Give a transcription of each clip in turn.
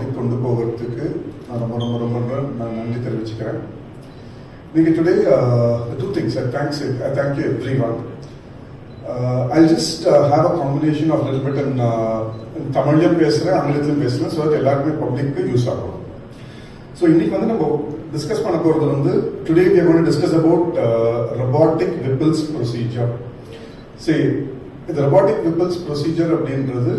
இன்ஃபர்மேஷனை கொண்டு போகிறதுக்கு நான் ரொம்ப ரொம்ப ரொம்ப நான் நன்றி தெரிவிச்சுக்கிறேன். நீங்கள் today two things I thanks I thank you everyone I just have a combination of little bit in தமிழ்லையும் பேசுகிறேன் ஆங்கிலத்திலும் பேசுகிறேன் ஸோ எல்லாருக்குமே பப்ளிக்கு யூஸ் ஆகும். ஸோ இன்னைக்கு வந்து நம்ம டிஸ்கஸ் பண்ண போகிறது வந்து today we are discuss about robotic Whipple's procedure சரி இந்த ரொபாட்டிக் விப்பிள்ஸ் ப்ரொசீஜர் அப்படின்றது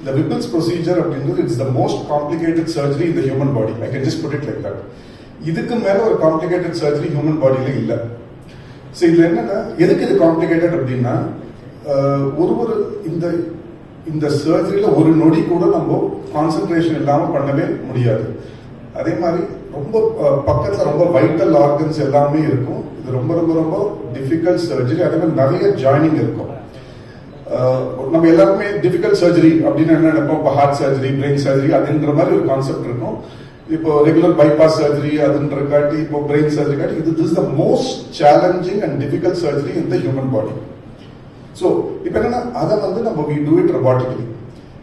இந்த Whipple's ப்ரொசீஜர் அப்படின்றது it's the most complicated surgery இந்த human body I can just put it like that இதுக்கு மேல ஒரு காம்ப்ளிகேட்டட் சர்ஜரி ஹியூமன் பாடியில இல்லை. ஸோ இதுல என்னன்னா எதுக்கு இது காம்ப்ளிகேட்டட் அப்படின்னா ஒரு ஒரு இந்த இந்த சர்ஜரியில ஒரு நொடி கூட நம்ம கான்சென்ட்ரேஷன் இல்லாம பண்ணவே முடியாது. அதே மாதிரி ரொம்ப பக்கத்தில் பக்கத்துல ரொம்ப வைட்டல் ஆர்கன்ஸ் எல்லாமே இருக்கும். இது ரொம்ப ரொம்ப ரொம்ப டிஃபிகல்ட் சர்ஜரி அதே மாதிரி நிறைய ஜாயினிங் இருக்கும். நம்ம எல்லாருமே டிஃபிகல்ட் சர்ஜரி அப்படின்னு என்ன நினைப்போம்? இப்போ ஹார்ட் சர்ஜரி பிரெயின் சர்ஜரி அதுன்ற மாதிரி ஒரு கான்செப்ட் இருக்கும். இப்போ ரெகுலர் பைபாஸ் சர்ஜரி அதுன்ற காட்டி இப்போ பிரெயின் சர்ஜரி காட்டி இது is the most challenging and difficult surgery in the human body so இப்போ என்னன்னா அதை வந்து நம்ம வி டூ இட் ரொபாட்டிக்லி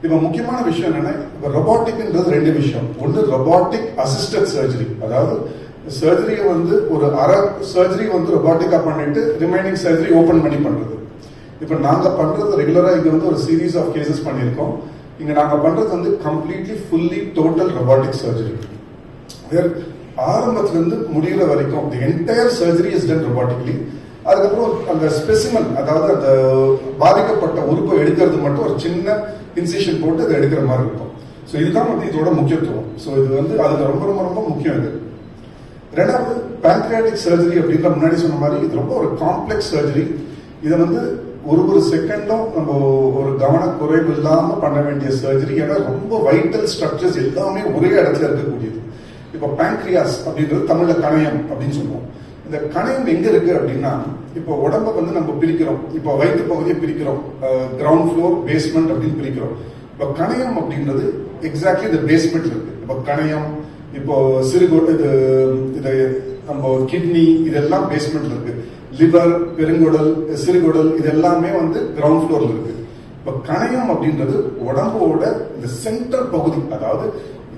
இப்போ முக்கியமான விஷயம் என்னன்னா இப்போ ரொபாட்டிக்ன்றது ரெண்டு விஷயம். ஒன்று ரொபாட்டிக் அசிஸ்டட் சர்ஜரி அதாவது சர்ஜரியை வந்து ஒரு அரை சர்ஜரி வந்து ரொபாட்டிக்காக பண்ணிட்டு ரிமைனிங் சர்ஜரி ஓப்பன் பண்ணி பண்ணுறது இப்போ நாங்கள் பண்ணுறது ரெகுலராக இங்கே வந்து ஒரு சீரீஸ் ஆஃப் கேசஸ் பண்ணியிருக்கோம். இங்கே நாங்கள் பண்ணுறது வந்து completely fully total robotic surgery where ஆரம்பத்துல இருந்து முடிகிற வரைக்கும் the entire surgery is done robotically அதுக்கப்புறம் அந்த ஸ்பெசிமன் அதாவது அந்த பாதிக்கப்பட்ட உறுப்பை எடுக்கிறது மட்டும் ஒரு சின்ன இன்சிஷன் போட்டு அதை எடுக்கிற மாதிரி இருக்கும். ஸோ இதுதான் வந்து இதோட முக்கியத்துவம். ஸோ இது வந்து அதுல ரொம்ப ரொம்ப ரொம்ப முக்கியம் இது. ரெண்டாவது பேங்க்ரியாட்டிக் சர்ஜரி அப்படின்ற முன்னாடி சொன்ன மாதிரி இது ரொம்ப ஒரு காம்ப்ளெக்ஸ் சர்ஜரி இதை வந்து ஒரு ஒரு செகண்டும் நம்ம ஒரு கவனக்குறைவு இல்லாம பண்ண வேண்டிய சர்ஜரி ஏன்னா ரொம்ப வைட்டல் ஸ்ட்ரக்சர்ஸ் எல்லாமே ஒரே இடத்துல இருக்கக்கூடியது. இப்போ பேங்க்ரியாஸ் அப்படின்றது தமிழ்ல கணையம் அப்படின்னு சொல்லுவோம். இந்த கணையம் எங்க இருக்கு அப்படின்னா இப்போ உடம்ப வந்து நம்ம பிரிக்கிறோம். இப்போ வயிற்று பகுதியை பிரிக்கிறோம். கிரவுண்ட் ஃப்ளோர் பேஸ்மெண்ட் அப்படின்னு பிரிக்கிறோம். இப்போ கணையம் அப்படின்றது எக்ஸாக்ட்லி இந்த பேஸ்மெண்ட் இருக்கு. இப்போ கணையம் இப்போ சிறுகு இது இதை நம்ம கிட்னி இதெல்லாம் பேஸ்மெண்ட்ல இருக்கு. லிவர் பெருங்குடல் சிறுகுடல் இது எல்லாமே வந்து கிரவுண்ட் ஃப்ளோர்ல இருக்கு. இப்ப கணையம் அப்படின்றது உடம்போட இந்த சென்டர் பகுதி அதாவது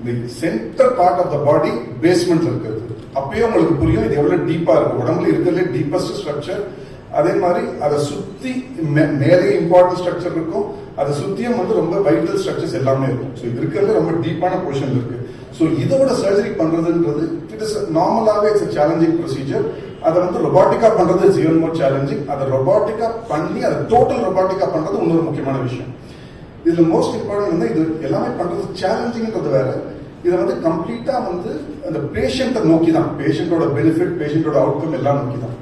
இந்த center part of the body பேஸ்மெண்ட்ல இருக்கிறது. அப்பயே உங்களுக்கு புரியும் இது எவ்வளவு டீப்பா இருக்கு. உடம்புல இருக்கிறதுல டீப்பஸ்ட் ஸ்ட்ரக்சர் அதே மாதிரி அதை சுத்தி மேலே இம்பார்ட்டன்ட் ஸ்ட்ரக்சர் இருக்கும். அதை சுத்தியும் வந்து ரொம்ப வைட்டல் ஸ்ட்ரக்சர்ஸ் எல்லாமே இருக்கும். ஸோ இது இருக்கிறது ரொம்ப டீப்பான பொசிஷன் இருக்கு. ஸோ இதோட சர்ஜரி பண்றதுன்றது இட் இஸ் நார்மலாகவே இட்ஸ் சேலஞ்சிங் ப்ரொசீஜர் அதை வந்து ரொபாட்டிக்கா பண்றது இஸ் ஈவன் மோர் சேலஞ்சிங் அதை ரொபாட்டிக்கா பண்ணி அதை டோட்டல் ரொபாட்டிக்கா பண்றது இன்னொரு முக்கியமான விஷயம். இதுல மோஸ்ட் இம்பார்ட்டன்ட் வந்து இது எல்லாமே பண்றது சேலஞ்சிங்ன்றது வேற. இதை வந்து கம்ப்ளீட்டா வந்து அந்த பேஷண்ட்டை நோக்கி தான் பேஷண்டோட பெனிஃபிட் பேஷண்டோட அவுட்கம் எல்லாம் நோக்கி தான்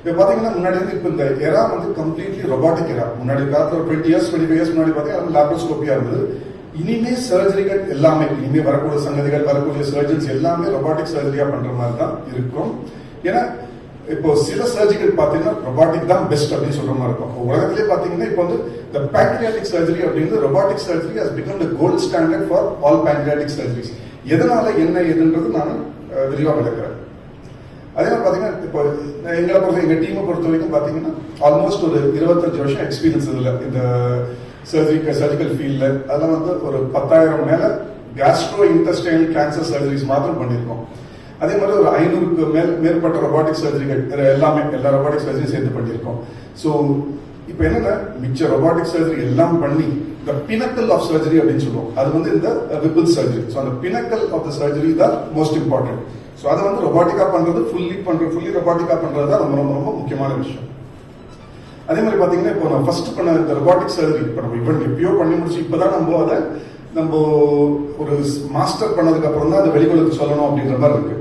இப்போ பாத்தீங்கன்னா முன்னாடி வந்து இப்போ இந்த எரா வந்து கம்ப்ளீட்லி ரொபாட்டிக் எரா முன்னாடி காலத்துல ஒரு டுவெண்ட்டி இயர்ஸ் டுவெண்ட்டி இயர்ஸ் முன்னாடி பார்த்தீங்கன்னா லேப்ரோஸ்கோப்பியா இருந்தது. இனிமே சர்ஜரிகள் எல்லாமே இனிமே வரக்கூடிய சங்கதிகள் வரக்கூடிய சர்ஜன்ஸ் எல்லாமே ரொபாட்டிக் சர்ஜரியா பண்ற மாதிரி தான் இருக்கும். ஏன்னா இப்போ சில சர்ஜிக்கல் பார்த்தீங்கன்னா ரொபாட்டிக் தான் பெஸ்ட் அப்படின்னு சொல்ற மாதிரி இருக்கும். உலகத்திலே பார்த்தீங்கன்னா இப்போ வந்து இந்த பேங்க்ரியாட்டிக் சர்ஜரி அப்படிங்கிறது robotic surgery has become the gold standard for all pancreatic surgeries எதனால என்ன எதுன்றது நான் விரிவாக விளக்குறேன். அதே மாதிரி பார்த்தீங்கன்னா இப்போ எங்களை பொறுத்த எங்கள் டீமை பொறுத்த வரைக்கும் பார்த்தீங்கன்னா ஆல்மோஸ்ட் ஒரு இருபத்தஞ்சு வருஷம் எக்ஸ்பீரியன்ஸ் இதில். இந்த சர்ஜரிக்கல் சர்ஜிக்கல் ஃபீல்டில் அதெல்லாம் வந்து ஒரு பத்தாயிரம் மேலே கேஸ்ட்ரோ இன்டஸ்டைல் கேன்சர் சர்ஜரிஸ் மாத்திரம் பண்ணியிருக்கோம். அதே மாதிரி ஒரு ஐநூறுக்கு மேல் மேற்பட்ட ரொபாட்டிக் சர்ஜரிகள் எல்லாமே எல்லா ரொபாட்டிக் சர்ஜரியும் சேர்ந்து பண்ணியிருக்கோம். ஸோ இப்போ என்னன்னா மிச்ச ரொபாட்டிக் சர்ஜரி எல்லாம் பண்ணி இந்த பினக்கல் ஆஃப் சர்ஜரி அப்படின்னு சொல்லுவோம். அது வந்து இந்த விபிள் சர்ஜரி ஸோ அந்த பினக்கல் ஆஃப் த சர்ஜரி தான் மோஸ்ட் இம்பார்ட்டன்ட் ஸோ அதை வந்து ரொபாட்டிக்காக பண்ணுறது ஃபுல்லி பண்ற ஃபுல்லி ரொபாட்டிக்கா பண்ணுறது தான் ரொம்ப ரொம்ப ரொம்ப முக்கியமான விஷயம். அதே மாதிரி பார்த்தீங்கன்னா இப்போ நான் ஃபர்ஸ்ட் பண்ண இந்த ரொபாட்டிக் சர்ஜரி இப்போ நம்ம இவன் எப்பயோ பண்ணி முடிச்சு இப்பதான் நம்ம அதை நம்ம ஒரு மாஸ்டர் பண்ணதுக்கு அப்புறம் தான் அதை வெளிகளுக்கு சொல்லணும் அப்படின்ற மாதிரி இருக்கு.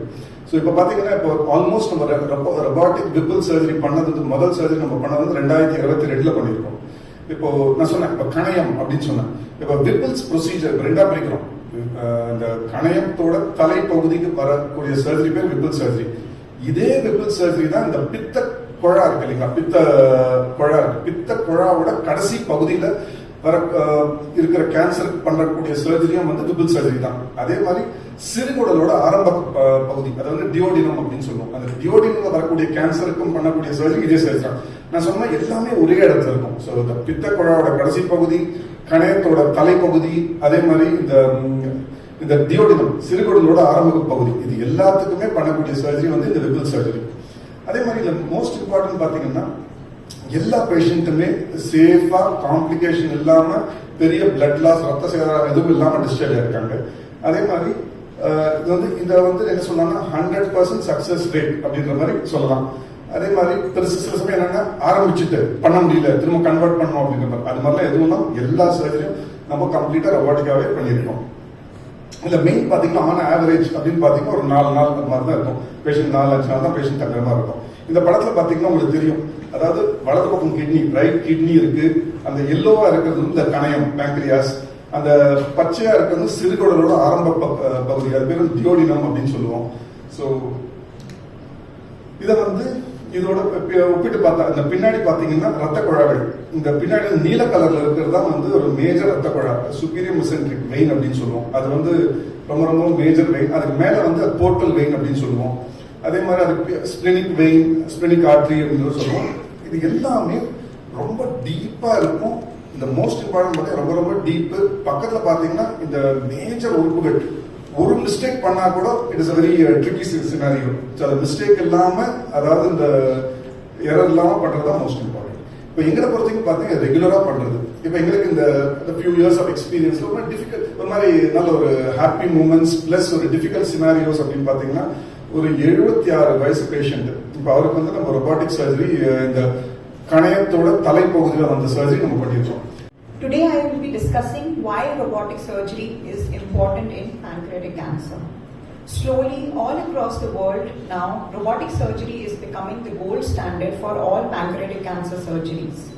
ஸோ இப்போ பார்த்தீங்கன்னா இப்போ ஆல்மோஸ்ட் நம்ம ரொபாட்டிக் விபிள் சர்ஜரி பண்ணது முதல் சர்ஜரி நம்ம பண்ணது வந்து ரெண்டாயிரத்தி இருபத்தி ரெண்டுல பண்ணியிருக்கோம். இப்போ நான் சொன்னேன் இப்போ கணையம் அப்படின்னு சொன்னேன். இப்போ விபிள்ஸ் ப்ரொசீஜர் ரெண்டா பிரிக்கிறோம். இந்த கணையத்தோட தலைப்பகுதிக்கு வரக்கூடிய சர்ஜரி பேர் விபிள் சர்ஜரி இதே விபிள் சர்ஜரி தான் இந்த பித்த குழா இருக்கு இல்லைங்களா? பித்த குழா இருக்கு. பித்த குழாவோட கடைசி பகுதியில் வர இருக்கிற கேன்சர் பண்ணக்கூடிய சர்ஜரியும் வந்து விபிள் சர்ஜரி தான். அதே மாதிரி சிறுகுடலோட ஆரம்ப பகுதி அதாவது டியோடினம் அப்படின்னு சொல்லுவோம். அந்த டியோடினம் வரக்கூடிய கேன்சருக்கும் பண்ணக்கூடிய சர்ஜரி இதே சர்ஜரி தான். நான் சொன்ன எல்லாமே ஒரே இடத்துல இருக்கும். ஸோ இந்த பித்த குழாவோட கடைசி பகுதி கணையத்தோட தலைப்பகுதி அதே மாதிரி இந்த இந்த டியோடினம் சிறுகுடலோட ஆரம்ப பகுதி இது எல்லாத்துக்குமே பண்ணக்கூடிய சர்ஜரி வந்து இந்த விபிள் சர்ஜரி அதே மாதிரி இந்த மோஸ்ட் இம்பார்ட்டன்ட் பார்த்தீங்கன்னா எல்லா பேஷண்ட்டுமே சேஃபா காம்ப்ளிகேஷன் இல்லாம பெரிய பிளட் லாஸ் ரத்த சேதம் எதுவும் இல்லாம டிஸ்சார்ஜ் ஆயிருக்காங்க. அதே மாதிரி இது வந்து இதை வந்து என்ன சொல்லலாம்னா ஹண்ட்ரட் பர்சன்ட் சக்சஸ் ரேட் அப்படின்ற மாதிரி சொல்லலாம். அதே மாதிரி பெருசு சில சமயம் என்னன்னா ஆரம்பிச்சுட்டு பண்ண முடியல திரும்ப கன்வெர்ட் பண்ணணும் அப்படின்ற மாதிரி. அது மாதிரிலாம் எதுவும் இல்லாம எல்லா சர்ஜரியும் நம்ம கம்ப்ளீட்டா ரொபாட்டிக்காவே பண்ணியிருக்கோம். இல்ல மெயின் பாத்தீங்கன்னா ஆன் ஆவரேஜ் அப்படின்னு பாத்தீங்கன்னா ஒரு நாலு நாள் அந்த மாதிரி தான் இருக்கும். பேஷண்ட் நாலு அஞ்சு நாள் தான் பேஷண்ட் தங்குற மாதிரி இருக்கும். இந்த படத்துல பாத்தீங்கன்னா உங்களுக்கு தெரியும். அதாவது வலது பக்கம் கிட்னி ரைட் கிட்னி இருக்கு. அந்த எல்லோவா இருக்கிறது வந்து இந்த கணையம் பேங்க்ரியாஸ் அந்த பச்சையா இருக்கிறது சிறுகுடலோட ஆரம்ப ப- பகுதி. அது பேர் தியோடினம் அப்படின்னு சொல்லுவோம். ஸோ இதை வந்து இதோட ஒப்பிட்டு பார்த்தா இந்த பின்னாடி பாத்தீங்கன்னா ரத்த குழாய்கள். இந்த பின்னாடி நீல கலர்ல இருக்கிறது தான் வந்து ஒரு மேஜர் ரத்த குழாய். சுப்பீரியர் மிசென்ட்ரிக் வெயின் அப்படின்னு சொல்லுவோம். அது வந்து ரொம்ப ரொம்ப மேஜர் வெயின் அதுக்கு மேல வந்து போர்ட்டல் வெயின் அப்படின்னு சொல்லுவோம். அதே மாதிரி அதுக்கு ஸ்பிளினிக் வெயின் ஸ்பிளினிக் ஆர்ட்ரி அப்படின்னு சொல்லுவோம். இது எல்லாமே ரொம்ப டீப்பாக இருக்கும். இந்த மோஸ்ட் இம்பார்ட்டன்ட் பார்த்தா ரொம்ப ரொம்ப டீப்பு பக்கத்தில் பார்த்தீங்கன்னா இந்த மேஜர் உறுப்புகள். ஒரு மிஸ்டேக் பண்ணால் கூட it is very tricky scenario so அந்த மிஸ்டேக் இல்லாமல் அதாவது இந்த எரர் இல்லாமல் பண்ணுறது தான் மோஸ்ட் இம்பார்ட்டன்ட் இப்போ எங்களை பொறுத்தவரைக்கும் பார்த்தீங்கன்னா ரெகுலராக பண்ணுறது இப்போ எங்களுக்கு இந்த ஃபியூ இயர்ஸ் ஆஃப் எக்ஸ்பீரியன்ஸ் ஒரு டிஃபிகல்ட் ஒரு மாதிரி நல்ல ஒரு ஹாப்பி மூமெண்ட்ஸ் ப்ளஸ் ஒரு டிஃபிகல்ட் சினாரியோஸ் அப்படின்னு பார்த்தீங்கன்னா ஒரு எழுபத்தி ஆறு வயசு பேஷண்ட் இப்போ அவருக்கு வந்து நம்ம ரொபாட்டிக் சர்ஜரி இந்த கணையத்தோட தலைப்பகுதியில் வந்த சர்ஜரி நம்ம பண்ணியிருக்கோம் Today I will be discussing why robotic surgery is important in pancreatic cancer. Slowly, all across the world now, robotic surgery is becoming the gold standard for all pancreatic cancer surgeries.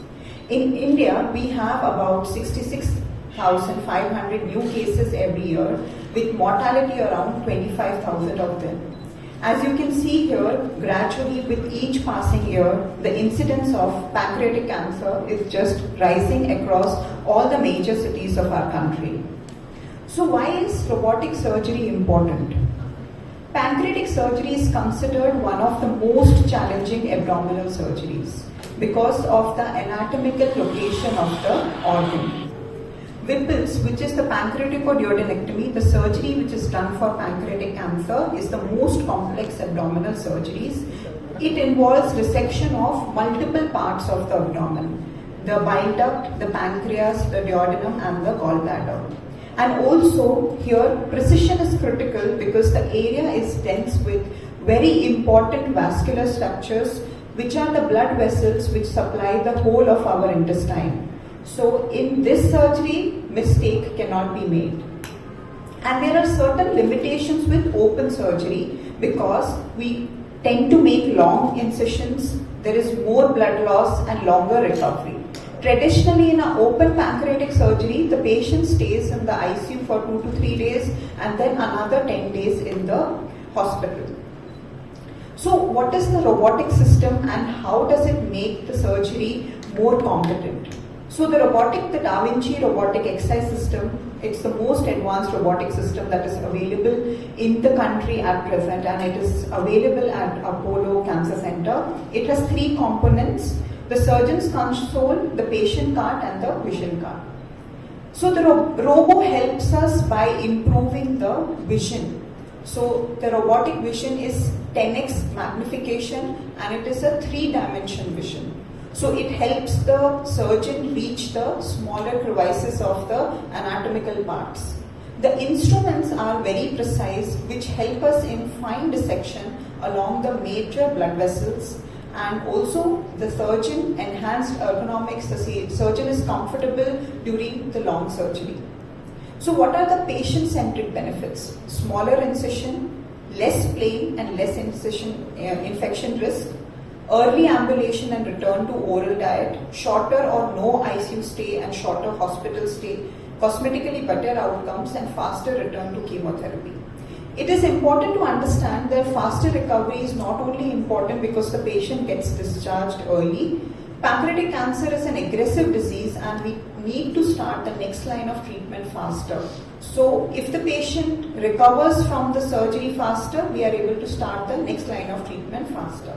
In India, we have about 66,500 new cases every year, with mortality around 25,000 of them. As you can see here, gradually with each passing year, the incidence of pancreatic cancer is just rising across all the major cities of our country. So, why is robotic surgery important? Pancreatic surgery is considered one of the most challenging abdominal surgeries because of the anatomical location of the organ. Whipples, which is the pancreatic pancreaticoduodenectomy, the surgery which is done for pancreatic cancer, is the most complex abdominal surgeries. It involves resection of multiple parts of the abdomen the bile duct, the pancreas, the duodenum, and the gallbladder. And also, here precision is critical because the area is dense with very important vascular structures, which are the blood vessels which supply the whole of our intestine. So, in this surgery, mistake cannot be made. And there are certain limitations with open surgery because we tend to make long incisions, there is more blood loss and longer recovery. Traditionally, in an open pancreatic surgery, the patient stays in the ICU for two to three days and then another 10 days in the hospital. So, what is the robotic system and how does it make the surgery more competent? So, the robotic, the Da Vinci robotic exercise system, it's the most advanced robotic system that is available in the country at present and it is available at Apollo Cancer Center. It has three components the surgeon's console, the patient cart, and the vision cart. So the ro- robo helps us by improving the vision. So the robotic vision is 10x magnification and it is a three dimension vision. So it helps the surgeon reach the smaller crevices of the anatomical parts. The instruments are very precise which help us in fine dissection along the major blood vessels. And also the surgeon enhanced ergonomics the surgeon is comfortable during the long surgery. So what are the patient centric benefits? Smaller incision less pain and less incision uh, infection risk early ambulation and return to oral diet shorter or no icu stay and shorter hospital stay cosmetically better outcomes and faster return to chemotherapy it is important to understand that faster recovery is not only important because the patient gets discharged early. Pancreatic cancer is an aggressive disease and we need to start the next line of treatment faster. So, if the patient recovers from the surgery faster, we are able to start the next line of treatment faster.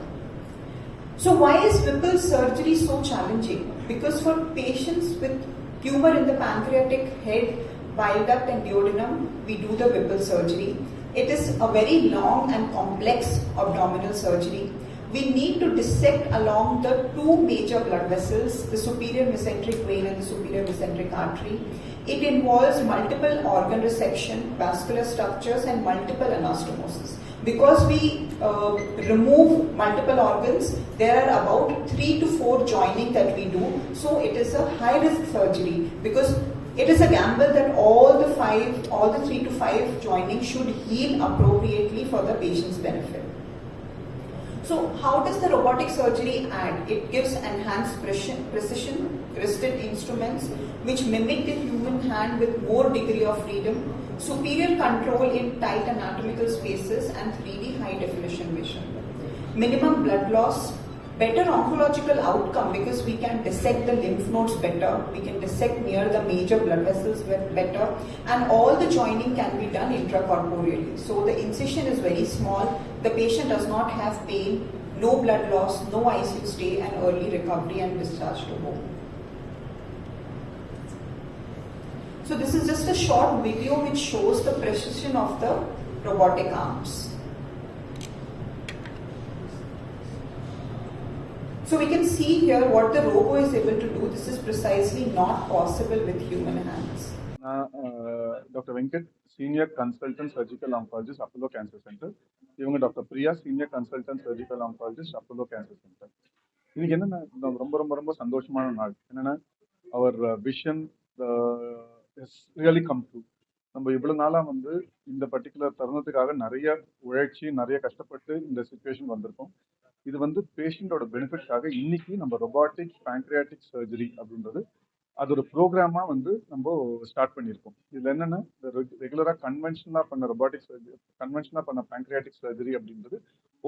So, why is Whipple surgery so challenging? Because for patients with Tumor in the pancreatic head, bile duct and duodenum, we do the Whipple surgery. It is a very long and complex abdominal surgery. We need to dissect along the two major blood vessels, the superior mesenteric vein and the superior mesenteric artery. It involves multiple organ resection, vascular structures, and multiple anastomosis. Because we uh, remove multiple organs, there are about three to four joining that we do. So it is a high risk surgery because it is a gamble that all the five, all the three to five joining should heal appropriately for the patient's benefit. So, how does the robotic surgery add? It gives enhanced precision, precision, wristed instruments which mimic the human hand with more degree of freedom, superior control in tight anatomical spaces, and 3D high definition vision. Minimum blood loss, better oncological outcome because we can dissect the lymph nodes better, we can dissect near the major blood vessels better, and all the joining can be done intracorporeally. So the incision is very small, the patient does not have pain, no blood loss, no ICU stay, and early recovery and discharge to home. So this is just a short video which shows the precision of the robotic arms. So we can see here what the robo is able to do. This is precisely not possible with human hands. நான் doctor Venkat senior consultant surgical oncologist Apollo cancer centre இவங்க doctor Priya senior consultant surgical oncologist Apollo cancer centre இன்னைக்கு என்னன்னா நம்ம ரொம்ப ரொம்ப ரொம்ப சந்தோஷமான நாள் என்னன்னா அவர் vision is really come true நம்ம இவ்வளவு நாளா வந்து இந்த பர்டிகுலர் தருணத்துக்காக நிறைய உழைச்சி நிறைய கஷ்டப்பட்டு இந்த சுச்சுவேஷன் வந்திருக்கோம். இது வந்து பேஷண்டோட பெனிஃபிட்காக இன்னைக்கு நம்ம ரொபாட்டிக் பேங்க்ரியாட்டிக் சர்ஜரி அப்படின்றது அது ஒரு ப்ரோக்ராமாக வந்து நம்ம ஸ்டார்ட் பண்ணியிருக்கோம். இதுல என்னன்னா? ரெகுலராக கன்வென்ஷனாக பண்ண ரொபாட்டிக் சர்ஜரி கன்வென்ஷனாக பண்ண பேங்க்ரியாட்டிக் சர்ஜரி அப்படின்றது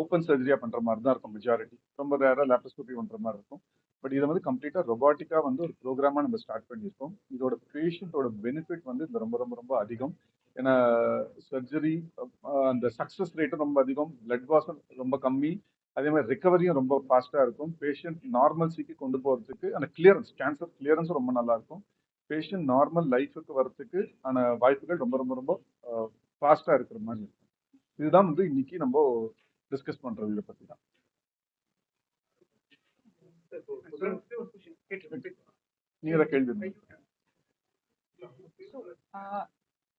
ஓப்பன் சர்ஜரியாக பண்ணுற மாதிரி தான் இருக்கும் மெஜாரிட்டி ரொம்ப ரேராக லேப்ரோஸ்கோபி பண்ணுற மாதிரி இருக்கும். பட் இதை வந்து கம்ப்ளீட்டாக ரொபாட்டிக்காக வந்து ஒரு ப்ரோக்ராமா நம்ம ஸ்டார்ட் பண்ணியிருக்கோம். இதோட பேஷண்ட்டோட பெனிஃபிட் வந்து இதில் ரொம்ப ரொம்ப ரொம்ப அதிகம். ஏன்னா சர்ஜரி அந்த சக்ஸஸ் ரேட்டும் ரொம்ப அதிகம். பிளட் வாசம் ரொம்ப கம்மி. அதே மாதிரி ரிகவரியும் ரொம்ப ஃபாஸ்ட்டாக இருக்கும். பேஷண்ட் நார்மல்சிக்கு கொண்டு போகிறதுக்கு அந்த கிளியரன்ஸ் கேன்சர் கிளியரன்ஸும் ரொம்ப நல்லா இருக்கும். பேஷண்ட் நார்மல் லைஃபுக்கு வரத்துக்கு ஆன வாய்ப்புகள் ரொம்ப ரொம்ப ரொம்ப ஃபாஸ்ட்டாக இருக்கிற மாதிரி இருக்கும் இதுதான் வந்து இன்னைக்கு நம்ம டிஸ்கஸ் பண்ணுறது இதை பற்றி தான் நீங்கள் தான் கேள்வி இருந்தீங்க. So, uh,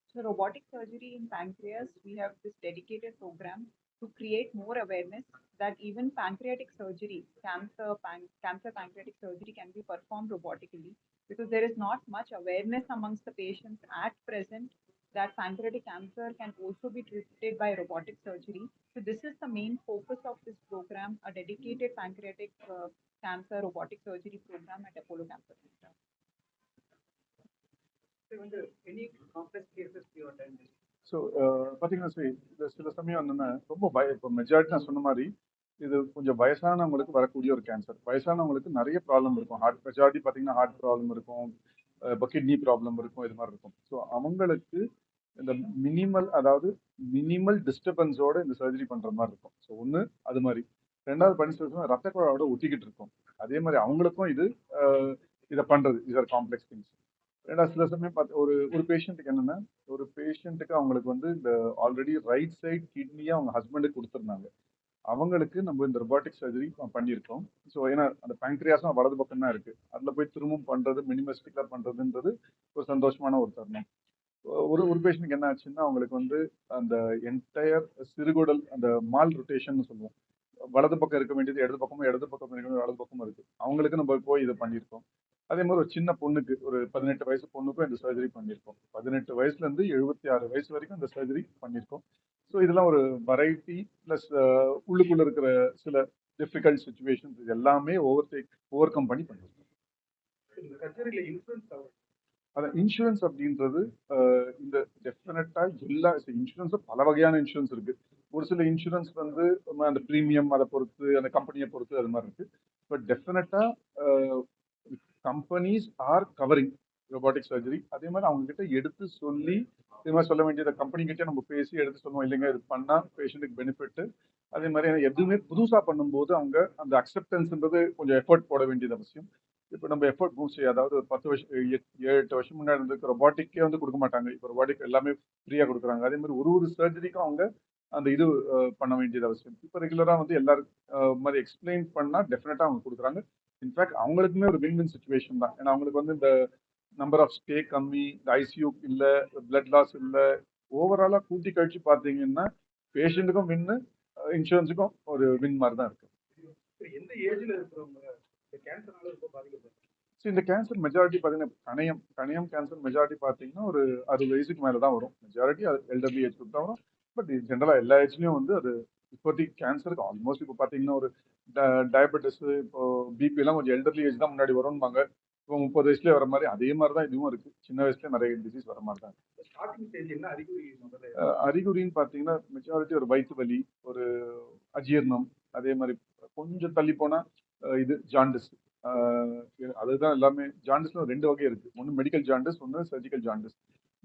so robotic surgery in pancreas, we have this dedicated program to create more awareness that even pancreatic surgery, cancer, pan- cancer pancreatic surgery can be performed robotically because there is not much awareness amongst the patients at present that pancreatic cancer can also be treated by robotic surgery. So this is the main focus of this program, a dedicated pancreatic uh, cancer robotic surgery program at Apollo Cancer Center. So பார்த்தீங்கன்னா சரி இந்த சில சமயம் என்னென்னா ரொம்ப பய இப்போ majority நான் சொன்ன மாதிரி இது கொஞ்சம் வயசானவங்களுக்கு வரக்கூடிய ஒரு கேன்சர் வயசானவங்களுக்கு நிறைய ப்ராப்ளம் இருக்கும் ஹார்ட் மெஜாரிட்டி பார்த்தீங்கன்னா ஹார்ட் ப்ராப்ளம் இருக்கும் இப்போ கிட்னி ப்ராப்ளம் இருக்கும் இது மாதிரி இருக்கும் ஸோ அவங்களுக்கு இந்த மினிமல் அதாவது மினிமல் டிஸ்டர்பன்ஸோட இந்த சர்ஜரி பண்ணுற மாதிரி இருக்கும். ஸோ ஒன்று அது மாதிரி. ரெண்டாவது பனி சொல்லி ரத்த குழாவோட ஒட்டிக்கிட்டு இருக்கும். அதே மாதிரி அவங்களுக்கும் இது இதை பண்ணுறது இது ஆர் காம்ப்ளெக்ஸ் திங்ஸ் ஏன்னா சில சமயம் பார்த்து ஒரு ஒரு பேஷண்ட்டுக்கு என்னன்னா ஒரு பேஷண்ட்டுக்கு அவங்களுக்கு வந்து இந்த ஆல்ரெடி ரைட் சைட் கிட்னியை அவங்க ஹஸ்பண்டுக்கு கொடுத்துருந்தாங்க. அவங்களுக்கு நம்ம இந்த ரொபாட்டிக் சர்ஜரி பண்ணியிருக்கோம். ஸோ ஏன்னா அந்த பேங்க்ரியாஸும் வலது பக்கம் தான் இருக்குது அதில் போய் திரும்பவும் பண்ணுறது மினிமஸ்டிக்கலாக பண்ணுறதுன்றது ஒரு சந்தோஷமான ஒரு தருணம். ஒரு ஒரு பேஷண்ட்டுக்கு என்ன ஆச்சுன்னா அவங்களுக்கு வந்து அந்த என்டையர் சிறுகுடல் அந்த மால் ரொட்டேஷன் சொல்லுவோம். வலது பக்கம் இருக்க வேண்டியது இடது பக்கமும் இடது பக்கம் இருக்க வேண்டியது வலது பக்கமும் இருக்கு. அவங்களுக்கு நம்ம போய் இதை பண்ணியிருக்கோம். அதே மாதிரி ஒரு சின்ன பொண்ணுக்கு ஒரு பதினெட்டு வயசு பொண்ணுக்கும் இந்த சர்ஜரி பண்ணியிருக்கோம். பதினெட்டு வயசுல இருந்து எழுபத்தி ஆறு வயசு வரைக்கும் இந்த சர்ஜரி பண்ணியிருக்கோம். ஸோ இதெல்லாம் ஒரு வெரைட்டி ப்ளஸ் உள்ளுக்குள்ள இருக்கிற சில டிஃபிகல்ட் சுச்சுவேஷன்ஸ் இது எல்லாமே ஓவர் டேக் ஓவர் கம் பண்ணி பண்ணியிருக்கோம் அதான் இன்சூரன்ஸ் அப்படின்றது இந்த டெஃபினட்டா எல்லா இன்சூரன்ஸும் பல வகையான இன்சூரன்ஸ் இருக்கு. ஒரு சில இன்சூரன்ஸ் வந்து அந்த ப்ரீமியம் அதை பொறுத்து அந்த கம்பெனியை பொறுத்து அது மாதிரி இருக்கு. பட் டெஃபினட்டா companies are covering robotic surgery அதே மாதிரி அவங்க கிட்ட எடுத்து சொல்லி இது மாதிரி சொல்ல வேண்டியது கம்பெனி கிட்டே நம்ம பேசி எடுத்து சொல்லுவோம். இல்லைங்க இது பண்ணால் பேஷண்ட்டுக்கு பெனிஃபிட்டு அதே மாதிரி எதுவுமே புதுசாக பண்ணும்போது அவங்க அந்த அக்செப்டன்ஸ்ன்றது கொஞ்சம் எஃபர்ட் போட வேண்டியது அவசியம். இப்போ நம்ம எஃபர்ட் பூஸ்ட் அதாவது ஒரு பத்து வருஷம் ஏழு எட்டு வருஷம் முன்னாடி இருந்துக்கு ரொபாட்டிக்கே வந்து கொடுக்க மாட்டாங்க. இப்போ ரொபாட்டிக் எல்லாமே ஃப்ரீயாக கொடுக்குறாங்க. அதே மாதிரி ஒரு ஒரு சர்ஜரிக்கும் அவங்க அந்த இது பண்ண வேண்டியது அவசியம். இப்போ ரெகுலராக வந்து எல்லாரும் மாதிரி எக்ஸ்பிளைன் பண்ணால் டெஃபினட்டாக அவங்க கொடுக்குறாங்க. இன்ஃபேக்ட் அவங்களுக்குமே ஒரு வின் வின் சுச்சுவேஷன் தான். ஏன்னா அவங்களுக்கு வந்து இந்த நம்பர் ஆஃப் ஸ்டே கம்மி இந்த ஐசியூ இல்லை பிளட் லாஸ் இல்லை. ஓவராலாக கூட்டி கழிச்சு பார்த்தீங்கன்னா பேஷண்ட்டுக்கும் வின்னு இன்சூரன்ஸுக்கும் ஒரு வின் மாதிரி தான் இருக்கு. எந்த ஏஜில் இருக்கிறவங்க ஸோ இந்த கேன்சர் மெஜாரிட்டி பார்த்தீங்கன்னா கணையம் கணையம் கேன்சர் மெஜாரிட்டி பார்த்தீங்கன்னா ஒரு அறுபது வயசுக்கு மேலே தான் வரும். மெஜாரிட்டி அது எல்டர்லி ஏஜ் தான் வரும். பட் ஜென்ரலாக எல்லா ஏஜ்லேயும் வந்து அது இப்போதைக்கு கேன்சருக்கு ஆல்மோஸ்ட் இப்போ பார்த்தீங்கன்னா ஒரு டயபெட்டிஸ் இப்போ பிபி எல்லாம் கொஞ்சம் எல்டர்லி ஏஜ் தான் முன்னாடி வரும்பாங்க. இப்போ முப்பது வயசுலேயே வர மாதிரி அதே மாதிரி தான் இதுவும் இருக்கு. சின்ன வயசுல நிறைய டிசீஸ் வர மாதிரி தான் அறிகுறின்னு பார்த்தீங்கன்னா மெஜாரிட்டி ஒரு வயிற்று வலி ஒரு அஜீரணம் அதே மாதிரி கொஞ்சம் தள்ளி போனா அஹ் இது ஜாண்டிஸ் அதுதான் எல்லாமே ஜாண்டிஸ்ல ரெண்டு வகை இருக்கு. ஒன்று மெடிக்கல் ஜாண்டிஸ் ஒன்று சர்ஜிக்கல் ஜாண்டிஸ்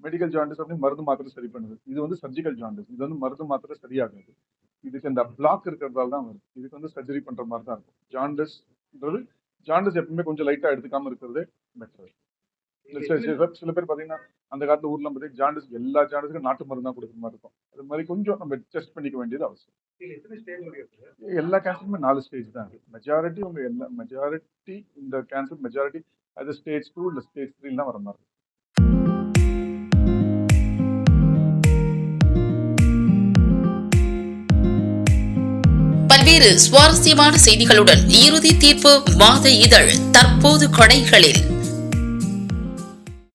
மெடிக்கல் ஜாண்டிஸ் அப்படின்னு மருந்து மாத்திரை சரி பண்ணுது. இது வந்து சர்ஜிக்கல் ஜாண்டிஸ் இது வந்து மருந்து மாத்திரை சரியாகாது. இதுக்கு இந்த பிளாக் இருக்கிறதால தான் வருது. இதுக்கு வந்து சர்ஜரி பண்ற மாதிரி தான் இருக்கும். ஜாண்டிஸ்ன்றது ஜாண்டிஸ் எப்பவுமே கொஞ்சம் லைட்டா எடுத்துக்காம இருக்கிறது பெட்டர் சில பேர் பாத்தீங்கன்னா அந்த காலத்துல ஊர்ல பார்த்தீங்கன்னா ஜாண்டிஸ் எல்லா ஜாண்டிஸ்க்கும் நாட்டு மருந்து தான் கொடுக்குற மாதிரி இருக்கும். அது மாதிரி கொஞ்சம் நம்ம டெஸ்ட் பண்ணிக்க வேண்டியது அவசியம். எல்லா கேன்சருமே நாலு ஸ்டேஜ் தான் இருக்கு. மெஜாரிட்டி உங்க எல்லா மெஜாரிட்டி இந்த கேன்சர் மெஜாரிட்டி அது ஸ்டேஜ் டூ இல்லை ஸ்டேஜ் த்ரீலாம் வர மாதிரி இருக்கும். பல்வேறு சுவாரஸ்யமான செய்திகளுடன் இறுதி தீர்ப்பு மாத இதழ் தற்போது கொடைகளில்.